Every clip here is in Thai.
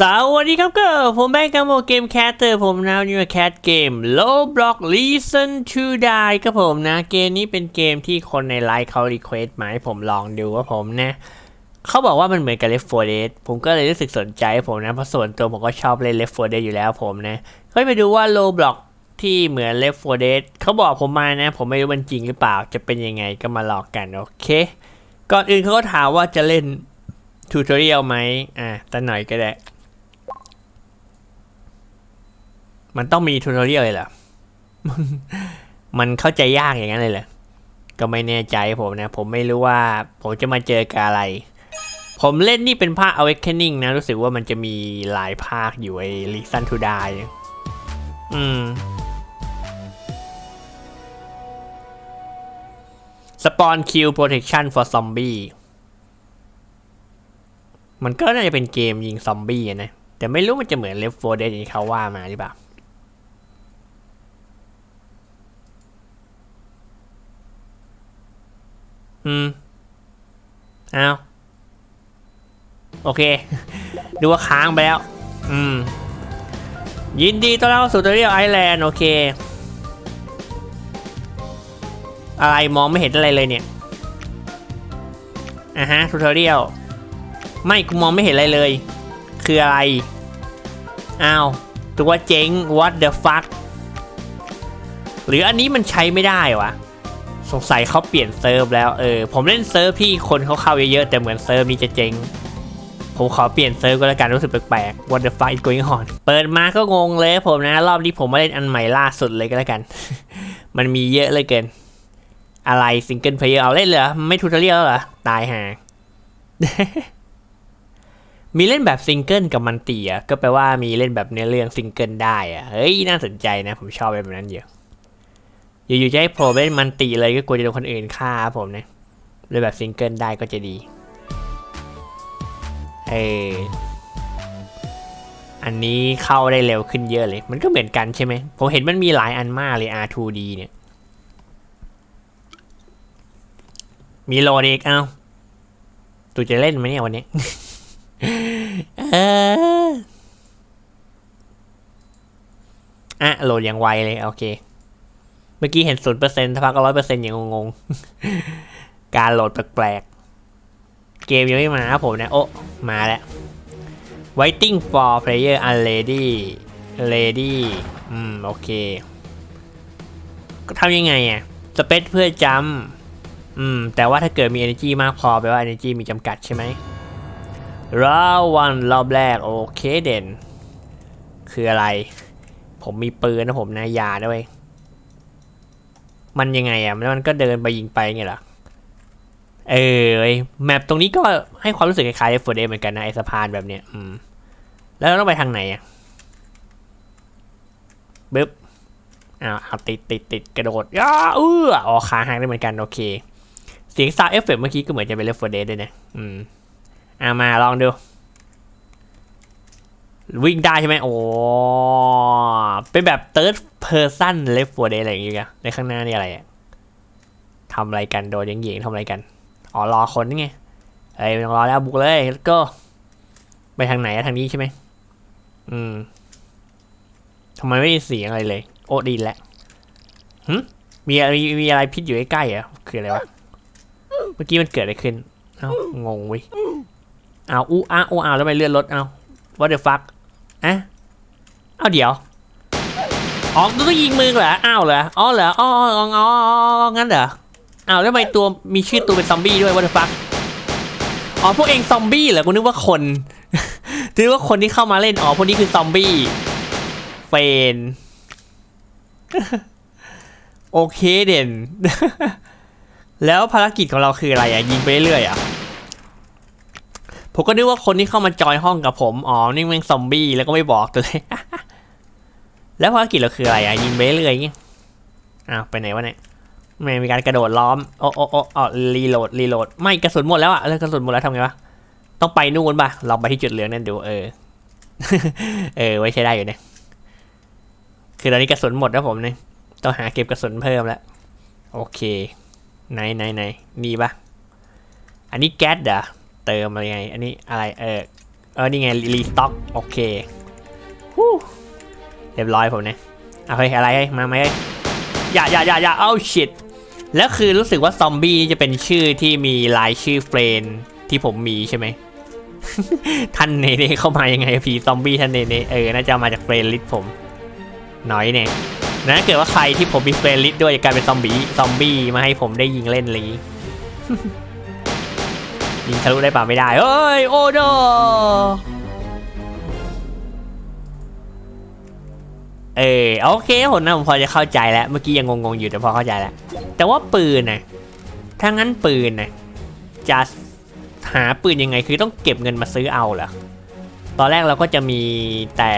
สวัสดีครับก็ผมแบงค์กัมโมเกมแคสเตอร์ผมนะวันนี่มาแคสเกม Low Block Listen to Die ครับผมนะ เกมนี้เป็นเกมที่คนในไลฟ์เขารีเควสต์มาให้ผมลองดูว่าผมนะเขาบอกว่ามันเหมือนกับ Left 4 Dead ผมก็เลยรู้สึกสนใจผมนะ เพราะส่วนตัวผมก็ชอบเล่น Left 4 Dead อยู่แล้วผมนะก็ไปดูว่า Low Block ที่เหมือน Left 4 Dead เขาบอกผมมานะ ผมไม่รู้มันจริงหรือเปล่าจะเป็นยังไงก็มาลองกันโอเค ก่อนอื่นเขาก็ถามว่าจะเล่นทูตอเรียลไหมอะตั้งหน่อยก็ได้ มันต้องมีทูตอเรียลเลยเหรอ มันเข้าใจยากอย่างนั้นเลยเหรอ ก็ไม่แน่ใจผมนะ ผมไม่รู้ว่าผมจะมาเจอกับอะไร ผมเล่นนี่เป็นภาค Awakening นะ รู้สึกว่ามันจะมีหลายภาคอยู่ไอ้ Reason to Die อืม Spawn Kill Protection for Zombie มันก็น่าจะเป็นเกมยิงซอมบี้นะ แต่ไม่รู้มันจะเหมือน Left 4 Dead อย่างที่เขาว่ามาหรือเปล่า อืมเอาโอเค ดูว่าค้างไปแล้ว อืม ยินดีต้อนรับสู่ตัวเรียลไอแลนด์ โอเค อะไรมองไม่เห็นอะไรเลยเนี่ยอะฮะทูตอเรียลไม่กูมองไม่เห็นอะไรเลย คืออะไร อ้าวตัวเจ๊ง what the fuck หรืออันนี้มันใช้ไม่ได้วะ สงสัยเขาเปลี่ยนเซิร์ฟแล้วเออผมเล่นเซิร์ฟที่คนเขาเข้าเยอะๆแต่เหมือนเซิร์ฟนี้จะเจ๊งผมขอเปลี่ยนเซิร์ฟก็แล้วกันรู้สึกแปลกๆ what the fuck is going on เปิดมาก็งงเลยผมนะ รอบนี้ผมมาเล่นอันใหม่ล่าสุดเลยก็แล้วกัน มันมีเยอะเลยเกิน อะไรซิงเกิลเพลเยอร์เอาเล่นเหรอ ไม่ทูตอเรียลเหรอ ตายห่ามีเล่นแบบซิงเกิลกับมันตีอะก็แปลว่ามีเล่นแบบเนื้อเรื่องซิงเกิลได้อะเฮ้ยน่าสนใจนะ ผมชอบแบบนั้นเยอะ อยู่ๆจะให้โผล่ไปเล่นมันตีเลยก็กลัวจะโดนคนอื่นฆ่าผมนะเลยแบบซิงเกิลได้ก็จะดีเอออันนี้เข้าได้เร็วขึ้นเยอะเลย มันก็เหมือนกันใช่ไหม ผมเห็นมันมีหลายอันมากเลย R2D เนี่ย มีโหลดอีกเอ้าตูจะเล่นไหมเนี่ยวันนี้เอออะโหลดอย่างไวเลย โอเค มื่อกี้เห็นศูนย์เปอร์เซ็นต์พักก็ร้อยเปอร์เซ็นต์อย่างงงๆ การโหลดแปลกๆ เกมยังไม่มาครับผมนะ โอ้มาแล้ว waiting for player unready ready อืม โอเค ก็ทำยังไงอะ สเปซเพื่อจำอืม แต่ว่าถ้าเกิดมี energy มากพอแปลว่า energy มีจำกัดใช่ไหมราววันรอบแรก โอเคเด่น คืออะไร ผมมีปืนนะผมนะยาด้วย มันยังไงอะแล้วมันก็เดินไปยิงไปไงล่ะเออแมปตรงนี้ก็ให้ความรู้สึกคล้ายๆ Left 4 Dead เหมือนกันนะไอสะพานแบบเนี้ยอืมแล้วเราต้องไปทางไหนอะบึ๊บอ้าวเอาติดติดติดกระโดดย่าเอออ๋อขาหักได้เหมือนกันโอเค เสียงซาวเอฟเฟกเมื่อกี้ก็เหมือนจะเป็น Left 4 Dead ด้วยนะอืมอ่ามาลองดู วิ่งได้ใช่ไหมโอ้เป็นแบบ third person left 4 day อะไรอย่างเงี้ยในข้างหน้านี่อะไรอะทำอะไรกันโดนยังหยิงทำอะไรกัน อ๋อรอคนนี่ไงเอ้ยไม่ต้องรอแล้วบุกเลยแล้วก็ ไปทางไหนอะทางนี้ใช่ไหมอืมทำไมไม่มีเสียงอะไรเลย โอ้ดีแล้วหึมีอะไรมีมีอะไรพิษอยู่ใกล้ๆอะคืออะไรวะเมื่อกี้มันเกิดอะไรขึ้นเอ้างงเว้ยเอาอู้อ้าอู้อ้าวแล้วไปเลื่อนรถเอา what the fuck อะเอาเดี๋ยว อ๋อต้องยิงมือเหรอ อ้าวเหรอ อ๋อเหรอ อ๋ออ๋ออ๋องั้นเหรอ อ้าวแล้วทำไมตัวมีชื่อตัวเป็นซอมบี้ด้วย what the fuck อ๋อพวกเองซอมบี้เหรอกูนึกว่าคนนึกว่าคนที่เข้ามาเล่น อ๋อพวกนี้คือซอมบี้เฟนโอเคเด่น แล้วภารกิจของเราคืออะไรอะยิงไปเรื่อยๆอะ ผมก็นึกว่าคนที่เข้ามาจอยห้องกับผม อ๋อ นี่แม่งซอมบี้แล้วก็ไม่บอกตัวเลย แล้วภารกิจเราคืออะไรอะยิงเรื่อยเงี้ยอ้าวไปไหนวะเนี่ยไม่มีการกระโดดล้อม โอ้โอ้โอ้อ๋อรีโหลด รีโหลด ไม่กระสุนหมดแล้วอะแล้วกระสุนหมดแล้วทำไงวะ ต้องไปนู่นป่ะลองไปที่จุดเหลืองนั่นดู เออ เออ ไว้ใช้ได้อยู่เนี่ย คือตอนนี้กระสุนหมดแล้วผมเนี่ย ต้องหาเก็บกระสุนเพิ่มแล้ว โอเค ไหนไหนไหนนี่ป่ะ อันนี้แก๊สเหรอ เติมอะไรไง อันนี้อะไรเออเออนี่ไงรีสต็อกโอเคฮู้เรียบร้อยผมเนี่ยเอาเฮ้ยอะไรมาไหมอย่าอย่าอย่าอย่าเอ้าชิดแล้วคือรู้สึกว่าซอมบี้จะเป็นชื่อที่มีรายชื่อเฟรนที่ผมมีใช่ไหมท่านเนเน่เข้ามายังไงพีซอมบี้ท่านเนเน่เออน่าจะมาจากเฟรนลิสผมน้อยเนี่ยนะเกิดว่าใครที่ผมมีเฟรนลิสด้วยจะกลายเป็นซอมบี้ซอมบี้มาให้ผมได้ยิงเล่นอะไรอ ยิงทะลุได้ป่าไม่ได้เฮ้ยโอ้โนเออโอเคผมนะผมพอจะเข้าใจแล้ว เมื่อกี้ยังงงๆอยู่แต่พอเข้าใจแล้ว แต่ว่าปืนนะถ้างั้นปืนนะจะหาปืนยังไงคือต้องเก็บเงินมาซื้อเอาเหรอตอนแรกเราก็จะมีแต่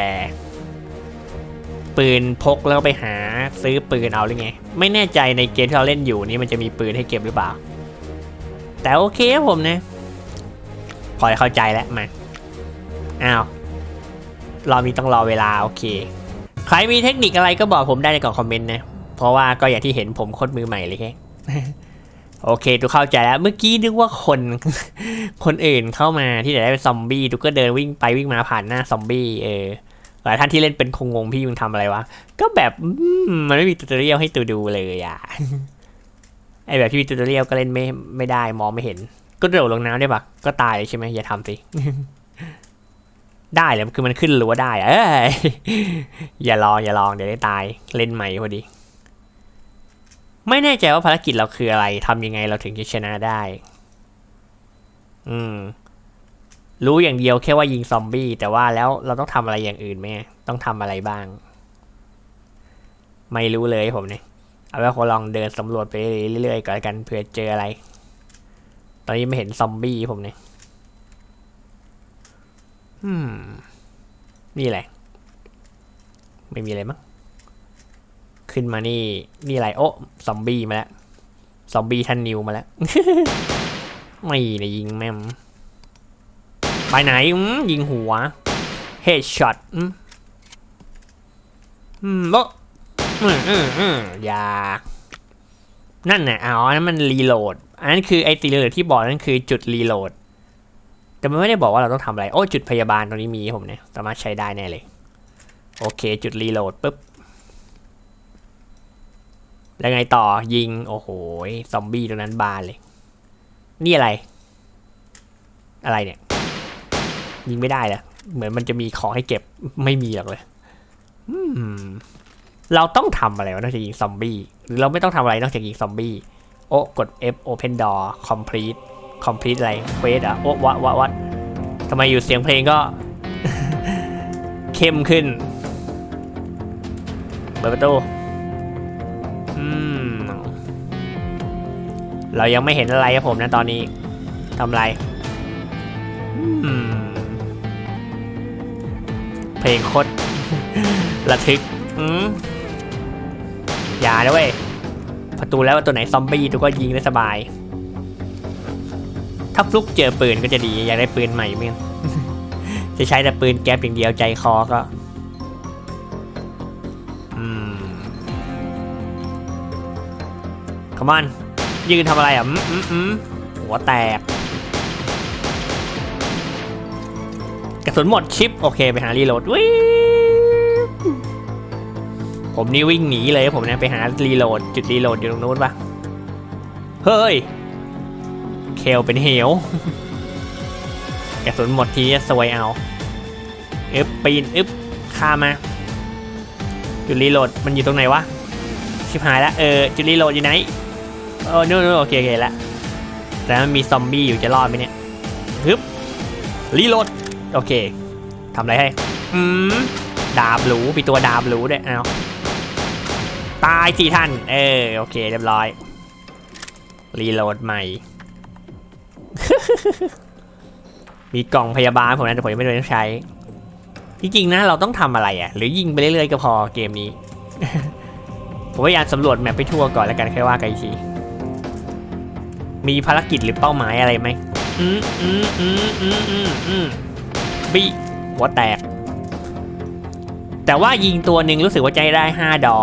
ปืนพกแล้วไปหาซื้อปืนเอาหรือไง ไม่แน่ใจในเกมที่เราเล่นอยู่นี่มันจะมีปืนให้เก็บหรือเปล่า แต่โอเคผมนะ พอจะเข้าใจแล้วมาอ้าวเรามีต้องรอเวลาโอเค ใครมีเทคนิคอะไรก็บอกผมได้ในกล่องคอมเมนต์นะ เพราะว่าก็อย่างที่เห็นผมโคตรมือใหม่เลยแค่โอเคทุกเข้าใจแล้ว เมื่อกี้นึกว่าคน คนอื่นเข้ามาที่ไหนได้เป็นซอมบี้ทุกก็เดินวิ่งไปวิ่งมาผ่านหน้าซอมบี้เออหลายท่านที่เล่นเป็นคงงงพี่มึงทำอะไรวะ ก็แบบมันไม่มีตูตอเรียลให้ตัวดูเลยอะไอแบบที่มีตูตอเรียลก็เล่นไม่ไม่ได้มองไม่เห็น ก็โดดลงน้ำได้ปะก็ตายเลยใช่ไหมอย่าทำสิได้เลยคือมันขึ้นรั้วได้อะเอ้ยอย่าลองอย่าลองเดี๋ยวได้ตายเล่นใหม่พอดี ไม่แน่ใจว่าภารกิจเราคืออะไรทำยังไงเราถึงจะชนะได้ อืม รู้อย่างเดียวแค่ว่ายิงซอมบี้แต่ว่าแล้วเราต้องทำอะไรอย่างอื่นไหมต้องทำอะไรบ้าง ไม่รู้เลยผมเนี่ยเอาไว้ขอลองเดินสำรวจไปเรื่อยๆก่อนละกันเผื่อเจออะไร ตอนนี้ไม่เห็นซอมบี้ผมเนี่ยอืม นี่แหละ ไม่มีอะไรมั้ง ขึ้นมานี่ นี่อะไร โอ้ซอมบี้มาแล้ว ซอมบี้ท่านนิวมาแล้ว ไม่นะยิงแม่มไปไหนอืมยิงหัว เฮดช็อตอืมอืมโอ้อืมอืมอืมอย่า นั่นน่ะอ๋ออันนั้นมันรีโหลด อันนั้นคือไอ้ตีรีโหลดที่บอกนั่นคือจุดรีโหลด แต่มันไม่ได้บอกว่าเราต้องทำอะไร โอ้ จุดพยาบาลตรงนี้มีผมเนี่ย สามารถใช้ได้แน่เลย โอเค จุดรีโหลดปุ๊บ แล้วไงต่อ ยิง โอ้โห ซอมบี้ตรงนั้นบานเลย นี่อะไร อะไรเนี่ย ยิงไม่ได้เลยเหมือนมันจะมีของให้เก็บ ไม่มีหรอกเลย อืม เราต้องทำอะไรวะนอกจากยิงซอมบี้หรือเราไม่ต้องทำอะไรนอกจากยิงซอมบี้โอ้กด F open door complete complete อะไรเควสอะโอ้วัดวัดวัดทำไมอยู่เสียงเพลงก็ เข้มขึ้นเปิดประตูอืมเรายังไม่เห็นอะไรครับผมนะตอนนี้ทำไรเพลงโคตรระทึก อืม ยาด้วยประตูแล้วว่าตัวไหนซอมบี้ตัวก็ยิงได้สบาย ถ้าฟลุกเจอปืนก็จะดีอยากได้ปืนใหม่มั้งจะใช้แต่ปืนแก๊ปอย่างเดียวใจคอก็อืมขมอนยืนทำอะไรอะอืมอืมหัวแตกกระสุนหมดชิป โอเค ไปหารีโหลดวิ่ ผมนี่วิ่งหนีเลยผมนะไปหารีโหลดจุดรีโหลดอยู่ตรงนู้นปะเฮ้ย เคลเป็นเหวกระสุนหมดทีสวยเอาอึบปีนอึบข้ามา จุดรีโหลดมันอยู่ตรงไหนวะ ชิบหายแล้วเออจุดรีโหลดอยู่ไหนเออนู่นโอเคโอเคแล้วแต่มันมีซอมบี้อยู่จะรอดไหมเนี่ยฮึบรีโหลดโอเคทำอะไรให้ อืมดาบหรูมีตัวดาบหรูด้วยเอา ตายสี่ท่าน เออ โอเค เรียบร้อย รีโหลดใหม่ มีกล่องพยาบาลผมนะแต่ผมยังไม่ได้ใช้ จริงๆนะ เราต้องทำอะไรอะ่ะ หรือยิงไปเรื่อยๆก็พอเกมนี้ ผมพยายามสำรวจแมปไปทั่วก่อนแล้วกันค่อยว่ากันอีกที มีภารกิจหรือเป้าหมายอะไรไหมอืมอืมอืมอืมอืมอืมบีหัวแตกแต่ว่ายิงตัวหนึ่งรู้สึกว่าจะให้ได้ห้าดอ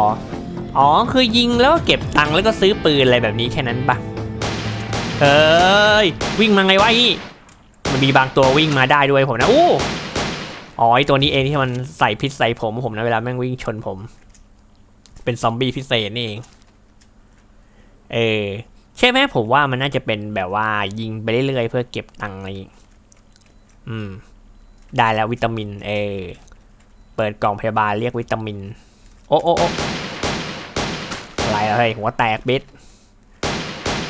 อ๋อ คือยิงแล้วก็เก็บตังค์แล้วก็ซื้อปืนอะไรแบบนี้แค่นั้นปะเฮ้ย วิ่งมาไงวะอีมันมีบางตัววิ่งมาได้ด้วยผมนะโอ้อ๋อไอตัวนี้เองที่มันใส่พิษใส่ผมผมนะเวลาแม่งวิ่งชนผม เป็นซอมบี้พิเศษนี่เอง เออใช่ไหมผมว่ามันน่าจะเป็นแบบว่ายิงไปเรื่อยๆเพื่อเก็บตังค์อะไรอืม ได้แล้ววิตามิน เออ เปิดกล่องพยาบาลเรียกวิตามิน โอ้โอ้โอ้ อะไรอะเฮ้ยหัวแตกบิด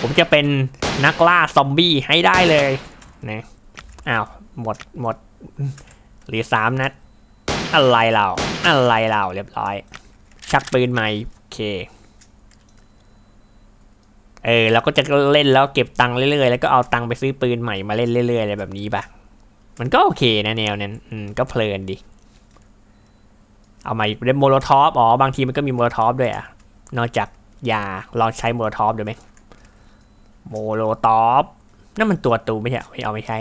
ผมจะเป็นนักล่าซอมบี้ให้ได้เลยนะอ้าวหมดหมดหรือสามนัด อะไรเราอะไรเราเรียบร้อย ชักปืนใหม่โอเคเออเราก็จะเล่นแล้วเก็บตังค์เรื่อยๆ แล้วก็เอาตังค์ไปซื้อปืนใหม่มาเล่นเรื่อยๆอะไรแบบนี้ปะมันก็โอเคนะแนวนั้นอืมก็เพลินดี เอามาเล่นโมโลทอฟอ๋อบางทีมันก็มีโมโลทอฟด้วยอะนอกจาก ยาลองใช้โมโลทอฟดูไหมโมโลทอฟนั่นมันตัวตูไม่ใช่ไม่เอาไม่ใช่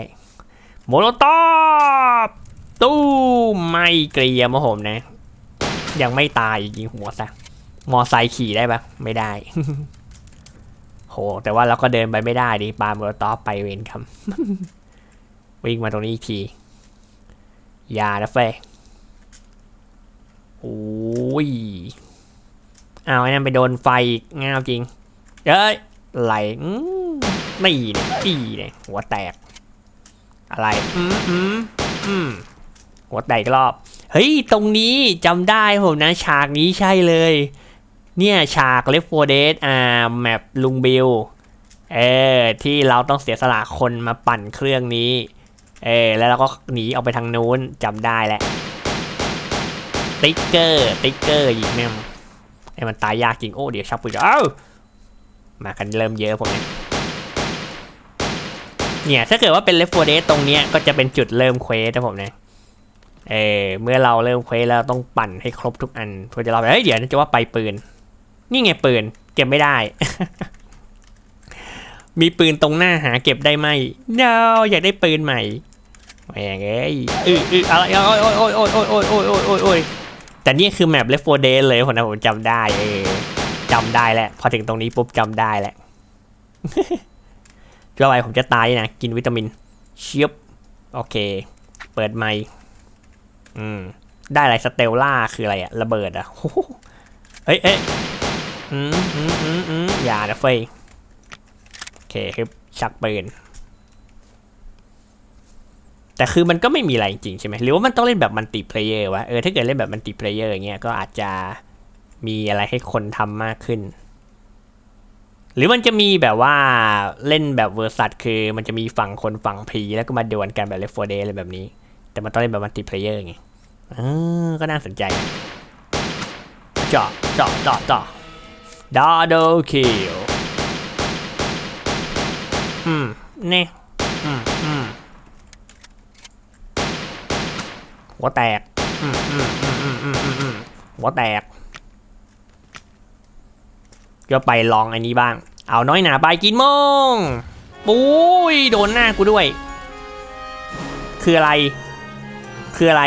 โมโลทอฟตู้ไม่เกรียมะผมนะ ยังไม่ตายยิงหัวซะมอไซค์ขี่ได้ปะไม่ได้ โห แต่ว่าเราก็เดินไปไม่ได้ดิปาโมโลทอฟไปเวนครับวิ่งมาตรงนี้อีกที ยานะเฟยโอ้ย เอาไอ้นั่นไปโดนไฟอีกงาวจริงเอ้ยไหลนี่เนี่ยอีเนี่ยหัวแตก อะไร อืมอืมอืมหัวแตกรอบ เฮ้ย ตรงนี้จำได้ผมนะ ฉากนี้ใช่เลย เนี่ย ฉาก Left 4 Dead อ่า แมปลุงบิล เออ ที่เราต้องเสียสละคนมาปั่นเครื่องนี้ เออ แล้วเราก็หนีออกไปทางนู้นจำได้แหละ ติ๊กเกอร์ ติ๊กเกอร์ยิงแม่ ไอ้มันตายยากจริงโอ้เดี๋ยวชักปืนเอ้ามากันเริ่มเยอะผมเนี่ยเนี่ยถ้าเกิดว่าเป็น Left 4 Dead ตรงเนี้ยก็จะเป็นจุดเริ่มเควสนะผมเนี่ยเออเมื่อเราเริ่มเควสแล้วต้องปั่นให้ครบทุกอันเพื่อจะเราไปเฮ้ยเดี๋ยวจะว่าไปปืน นี่ไงปืน เก็บไม่ได้ มีปืนตรงหน้าหาเก็บได้ไหม no อยากได้ปืนใหม่แหมเอ้ยอืออืออะไรโอ้ยโอ้ยโอ้ยโอ้ยโอ้ยโอ้ยโอ้ยโอ้ยโอ้ยโอ้ย แต่นี่คือแมป Left 4 Dead เลยผมนะผมจำได้เออจำได้แหละพอถึงตรงนี้ปุ๊บจำได้แหละเพื่ออะไรผมจะตายนะ กินวิตามินเชียบโอเค เปิดไมค์อืม ได้อะไรสเตลล่าคืออะไรอะระเบิดอะเอ้ยเอ้ยอืมอืมอืมอืมอย่านะเฟยโอเคคือชักปืน แต่คือมันก็ไม่มีอะไรจริงใช่ไหมหรือว่ามันต้องเล่นแบบมัลติเพลเยอร์วะเออถ้าเกิดเล่นแบบมัลติเพลเยอร์เงี้ยก็อาจจะมีอะไรให้คนทำมากขึ้น หรือมันจะมีแบบว่าเล่นแบบเวอร์ซัตคือมันจะมีฝั่งคนฝั่งพีแล้วก็มาดวลกันแบบเลฟโฟเดย์อะไรแบบนี้ แต่มันต้องเล่นแบบมัลติเพลเยอร์ไงเออก็น่าสนใจจาะเจาะเจาะเจาะดาโดคิลอืมเนี่ยอืมอืม หัวแตกหัวแตก ก็ไปลองอันนี้บ้าง เอาน้อยหนาไปกินโมงปุ้ยโดนหน้ากูด้วย คืออะไร คืออะไร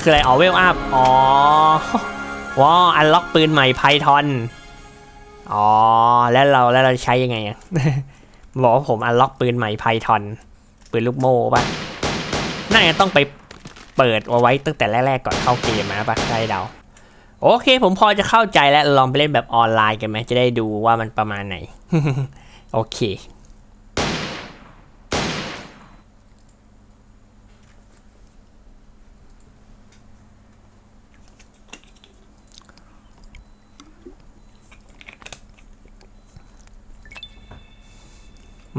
คืออะไรอ๋อเวลอัพอ๋อว้าอันล็อกปืนใหม่ไพทอนอ๋อแล้วเราแล้วเราใช้ยังไงอะบอกว่าผมอันล็อกปืนใหม่ไพทอนปืนลูกโม่ปะน่าจะต้องไป เปิดเอาไว้ตั้งแต่แรกๆก่อนเข้าเกมนะปะได้เดาโอเค ผมพอจะเข้าใจแล้วลองไปเล่นแบบออนไลน์กันไหมจะได้ดูว่ามันประมาณไหน โอเค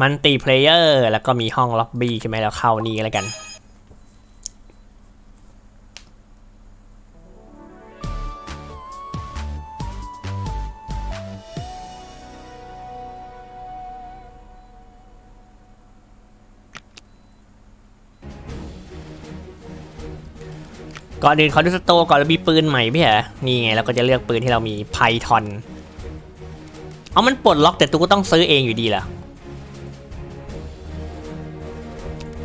มันตีเพลเยอร์แล้วก็มีห้องล็อบบี้ใช่ไหมเราเข้านี่แล้วกัน ก่อนอื่นขอดูสโตร์ก่อนเรามีปืนใหม่พี่เหรอนี่ไงเราก็จะเลือกปืนที่เรามีไพทอนเอามันปลดล็อกแต่ตูก็ต้องซื้อเองอยู่ดีเหรอ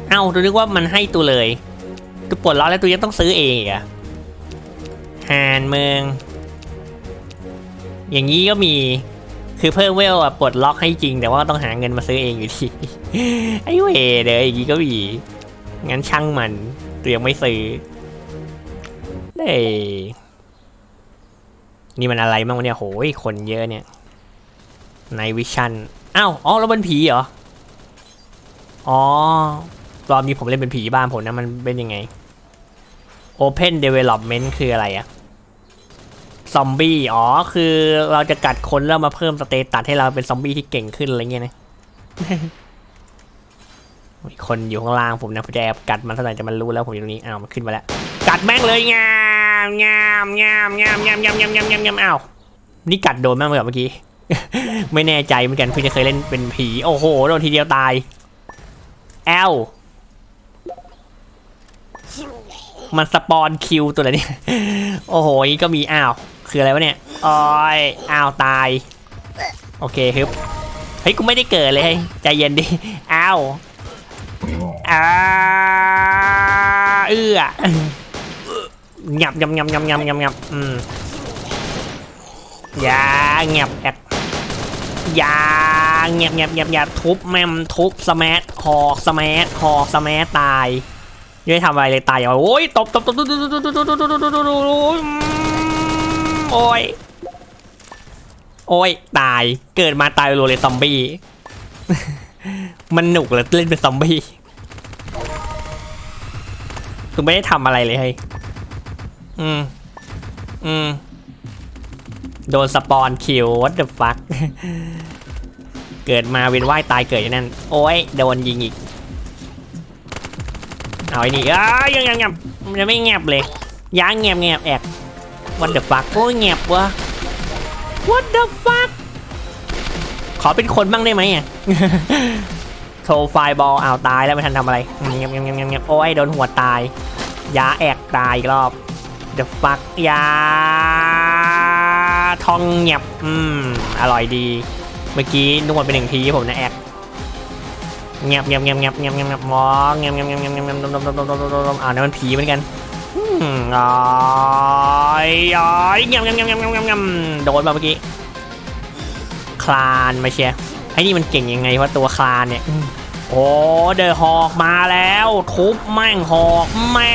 เอ้าตูนึกว่ามันให้ตูเลยตูปลดล็อกแล้วตูยังต้องซื้อเองอีกอะหานเมือง อย่างนี้ก็มีคือเพิ่มเวลอะปลดล็อกให้จริง แต่ว่าต้องหาเงินมาซื้อเองอยู่ดีไอ้เวเด้ออย่างนี้ก็มีงั้นช่างมันตัวยังไม่ซื้อ เอ้นี่มันอะไรบ้างวะเนี่ยโหยคนเยอะเนี่ย ในวิชั่นอ้าวอ๋อแล้วเป็นผีเหรอ อ๋อรอบนี้ผมเล่นเป็นผีบ้านผมนะมันเป็นยังไง Open Development คืออะไรอะซอมบี้อ๋อคือเราจะกัดคนแล้วมาเพิ่มสเตตัสให้เราเป็นซอมบี้ที่เก่งขึ้นอะไรเงี้ยนะมีคนอยู่ข้างล่างผมนะผมจะแอบกัดมันเท่าไหร่จะมันรู้แล้วผมอยู่ตรงนี้อ้าวมันขึ้นมาแล้ว กัดแม่งเลยงามงามงามงามงามงามงามงามงามงามอ้าวนี่กัดโดนมากเลยเมื่อกี้ ไม่แน่ใจเหมือนกันเพิ่งจะเคยเล่นเป็นผี โอ้โหโดนทีเดียวตายแอลมันสปอนคิวตัวอะไรเนี่ยโอ้โหนี่ก็มีอ้าวคืออะไรวะเนี่ยอ้ยอ้าวตาย โอเคฮึบเฮ้ยกูไม่ได้เกิดเลยเฮ้ยใจเย็นดิอ้าวอ้าเอื้อ งับงับงับงับงับงับงับอืมอย่างับแอกอย่าเงียบเงียบเงียบอย่าทุบแมมทุบสมัหอกสมัหอกสมัตายยังไม่ทำอะไรเลยตายอย่าโอ้ยตบตบตบตบตบตบตบตบตบตบตบตบตบโอ้ยโอ้ยตายเกิดมาตายโรเลยซอมบี้มันหนุกเลยเล่นเป็นซอมบี้คือไม่ได้ทำอะไรเลยเฮ้ย อืม อืม โดนสปอนคิว what the fuck เกิดมาเวียนว่ายตายเกิดอย่างนั้น โอ้ย โดนยิงอีก เอาไอ้นี่อ้ายังยังยังยังไม่แงบเลยยังแงบแงบแอก what the fuck โอ้ยแงบวะ what the fuck ขอเป็นคนบ้างได้ไหมอะโทรไฟบอลเอาวตายแล้วไม่ทันทำอะไรเงียบเงียบเงียบเงียบโอ้ยโดนหัวตายยาแอกตายอีกรอบ the fuck ยาทองเงียบอืม อร่อยดี เมื่อกี้นวดไปหนึ่งทีผมนะแอกเงียบเงียบเงียบเงียบเงียบเงียบเงียบมอเงียบเงียบเงียบเงียบเงียบเงียบดมดมดมดมดมดมอ่านั่นมันผีเหมือนกันอืมอ๋อยอ๋อยเงียบเงียบเงียบเงียบเงียบเงียบโดนมาเมื่อกี้คลานมาเชียร์ไอ้นี่มันเก่งยังไงวะตัวคลานเนี่ยโอ้เดอะหอกมาแล้ว ทุบแม่งหอกแม่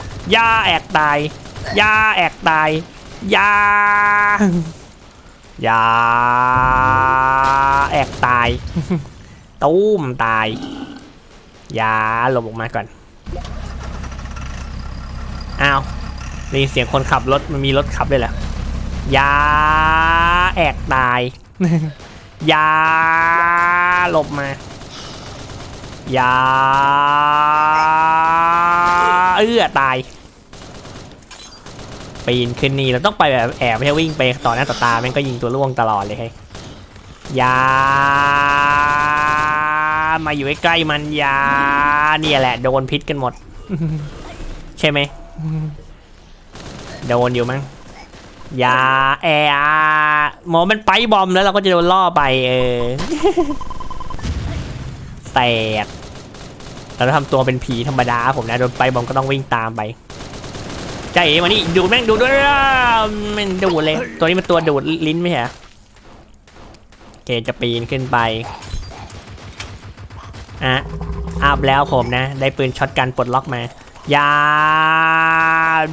ยาแอกตายยาแอกตายยายาแอกตายตุ้มตายยาหลบออกมาก่อนอ้าวได้ยินเสียงคนขับรถมันมีรถขับด้วยเหรอยาแอกตายยาหลบมายา เอื้อตายปีนขึ้นนี่เราต้องไปแบบแอบไม่ใช่วิ่งไปต่อหน้าต่อตาแม่งก็ยิงตัวล่วงตลอดเลยเฮ้ยยามาอยู่ใกล้ๆมันยาเนี่ยแหละ โดนพิษกันหมด ใช่ไหมโดนอยู่มั้งยาแอร์หมอมันไปบอมแล้วเราก็จะโดนล่อไปเออแตก แล้วทำตัวเป็นผีธรรมดาผมนะโดนไปบอมก็ต้องวิ่งตามไปใจเอมานี่ดูแม่งดูด้วยมันดูดเลย ตัวนี้มันตัวดูดลิ้นไหมฮะโอเคจะปีนขึ้นไปอะอาบแล้วผมนะ ได้ปืนช็อตกันปลดล็อกมายา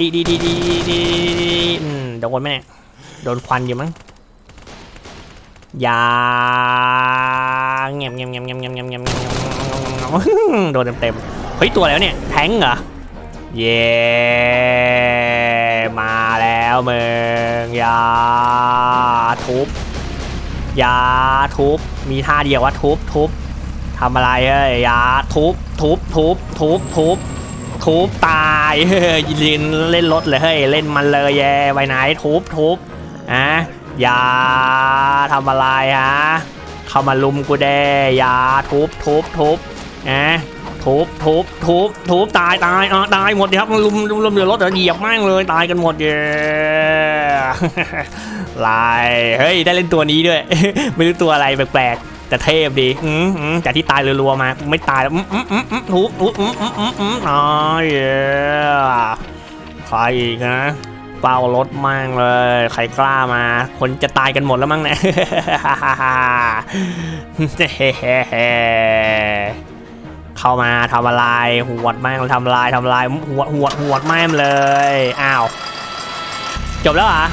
ดีดีดีดีดีโดนไหมเนี่ยโดนควันอยู่มั้งยาเงียบเงียบเงียบเงียบเงียบเงียบเงียบ โดนเต็มเต็มเฮ้ย ตัวแล้วเนี่ย แทงเหรอ เย่มาแล้วมึงยาทุบยาทุบ มีท่าเดียวว่าทุบทุบทำอะไรเอ้ยยาทุบทุบทุบทุบทุบทุบตายเฮ้ยเล่นเล่นรถเลยเฮ้ยเล่นมันเลยแย่ไปไหนทุบทุบอะอย่าทำอะไรฮะเข้ามาลุมกูแด้อย่าทุบทุบทุบ อะทุบทุบทุบทุบตายตายอะตายหมดครับลุมลุมลุมเดือดรถเหยียบแม่งเลยตายกันหมดเย้ลายเฮ้ยได้เล่นตัวนี้ด้วย ไม่รู้ตัวอะไรแปลกๆแต่เทพดีอืมอืมจากที่ตายรัวๆมาไม่ตายแล้วอืมอืมอืมอืมทุบทุบอืมอืมอืมอืมอ๋อเย้ใครอีกนะเป้ารถมั่งเลย ใครกล้ามา คนจะตายกันหมดแล้วมั้งเนี่ย เข้ามาทำอะไรหวดแม่งทำลายทำลายหวดหวดหวดแม่งเลยอ้าวจบแล้วเหรอ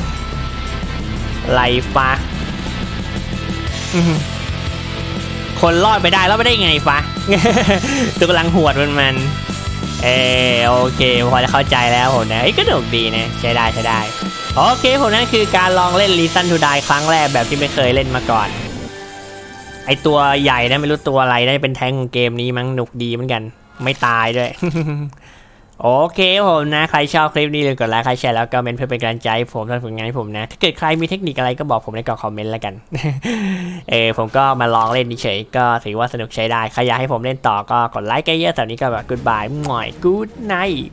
ไลฟ้าคนรอดไปได้แล้วไม่ได้ไงฟ้าตัวกำลังหวดมันมันเออโอเคพอจะเข้าใจแล้วผมนะเอ้ก็หนุกดีนะใช้ได้ใช้ได้โอเคผมนั่นคือการลองเล่น Reason to Die ครั้งแรกแบบที่ไม่เคยเล่นมาก่อน ไอตัวใหญ่นะไม่รู้ตัวอะไรได้เป็นแทงของเกมนี้มั้งหนุกดีเหมือนกัน ไม่ตายด้วย โอเคผมนะ ใครชอบคลิปนี้เลยกดไลค์ใครแชร์แล้วก็เมนเพื่อเป็นกำลังใจให้ผมทำผลงานให้ผมนะ ถ้าเกิดใครมีเทคนิคอะไรก็บอกผมในกล่องคอมเมนต์แล้วกัน เออผมก็มาลองเล่นเฉยก็ถือว่าสนุกใช้ได้ ใครอยากให้ผมเล่นต่อก็กดไลค์กันเยอะๆแต่นี้ก็แบบ goodbye หน่อย good night